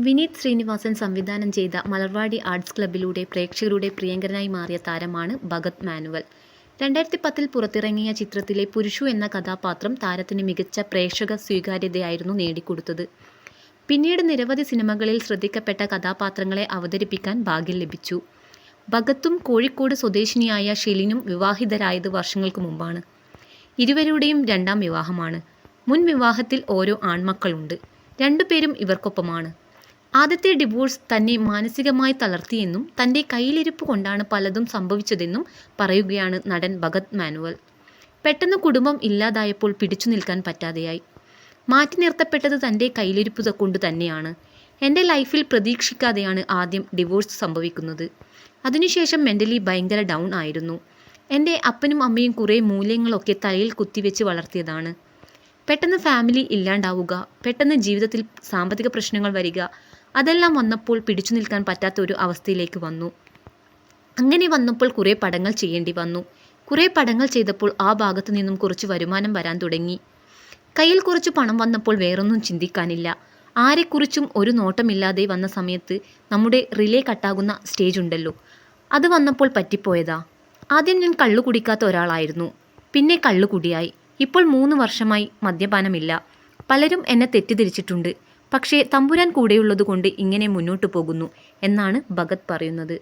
വിനീത് ശ്രീനിവാസൻ സംവിധാനം ചെയ്ത മലർവാടി ആർട്സ് ക്ലബ്ബിലൂടെ പ്രേക്ഷകരുടെ പ്രിയങ്കരനായി മാറിയ താരമാണ് ഭഗത് മാനുവൽ. രണ്ടായിരത്തി പത്തിൽ പുറത്തിറങ്ങിയ ചിത്രത്തിലെ പുരുഷു എന്ന കഥാപാത്രം താരത്തിന് മികച്ച പ്രേക്ഷക സ്വീകാര്യതയായിരുന്നു നേടിക്കൊടുത്തത്. പിന്നീട് നിരവധി സിനിമകളിൽ ശ്രദ്ധിക്കപ്പെട്ട കഥാപാത്രങ്ങളെ അവതരിപ്പിക്കാൻ ഭാഗ്യം ലഭിച്ചു. ഭഗത്തും കോഴിക്കോട് സ്വദേശിനിയായ ഷിലിനും വിവാഹിതരായത് വർഷങ്ങൾക്ക് മുമ്പാണ്. ഇരുവരുടെയും രണ്ടാം വിവാഹമാണ്. മുൻ വിവാഹത്തിൽ ഓരോ ആൺമക്കളുണ്ട്. രണ്ടുപേരും ഇവർക്കൊപ്പമാണ്. ആദ്യത്തെ ഡിവോഴ്സ് തന്നെ മാനസികമായി തളർത്തിയെന്നും തന്റെ കയ്യിലിരിപ്പ് കൊണ്ടാണ് പലതും സംഭവിച്ചതെന്നും പറയുകയാണ് നടൻ ഭഗത് മാനുവൽ. പെട്ടെന്ന് കുടുംബം ഇല്ലാതായപ്പോൾ പിടിച്ചു നിൽക്കാൻ പറ്റാതെയായി. മാറ്റി നിർത്തപ്പെട്ടത് തന്റെ കയ്യിലിരിപ്പ് കൊണ്ട് തന്നെയാണ്. എന്റെ ലൈഫിൽ പ്രതീക്ഷിക്കാതെയാണ് ആദ്യം ഡിവോഴ്സ് സംഭവിക്കുന്നത്. അതിനുശേഷം മെന്റലി ഭയങ്കര ഡൗൺ ആയിരുന്നു. എന്റെ അപ്പനും അമ്മയും കുറേ മൂല്യങ്ങളൊക്കെ തലയിൽ കുത്തിവെച്ച് വളർത്തിയതാണ്. പെട്ടെന്ന് ഫാമിലി ഇല്ലാണ്ടാവുക പെട്ടെന്ന് ജീവിതത്തിൽ സാമ്പത്തിക പ്രശ്നങ്ങൾ വരിക അതെല്ലാം വന്നപ്പോൾ പിടിച്ചു നിൽക്കാൻ പറ്റാത്ത ഒരു അവസ്ഥയിലേക്ക് വന്നു. അങ്ങനെ വന്നപ്പോൾ കുറേ പടങ്ങൾ ചെയ്യേണ്ടി വന്നു. കുറേ പടങ്ങൾ ചെയ്തപ്പോൾ ആ ഭാഗത്തു നിന്നും കുറച്ച് വരുമാനം വരാൻ തുടങ്ങി. കയ്യിൽ കുറച്ച് പണം വന്നപ്പോൾ വേറൊന്നും ചിന്തിക്കാനില്ല. ആരെക്കുറിച്ചും ഒരു നോട്ടമില്ലാതെ വന്ന സമയത്ത് നമ്മുടെ റിലേ കട്ടാകുന്ന സ്റ്റേജ് ഉണ്ടല്ലോ. അത് വന്നപ്പോൾ പറ്റിപ്പോയതാ. ആദ്യം ഞാൻ കള്ളു കുടിക്കാത്ത ഒരാളായിരുന്നു. പിന്നെ കള്ളു കുടിയായി. ഇപ്പോൾ മൂന്ന് വർഷമായി മദ്യപാനമില്ല. പലരും എന്നെ തെറ്റിദ്ധരിച്ചിട്ടുണ്ട്. പക്ഷേ തമ്പുരാൻ കൂടെയുള്ളതുകൊണ്ട് ഇങ്ങനെ മുന്നോട്ടു പോകുന്നു എന്നാണ് ഭഗത് പറയുന്നത്.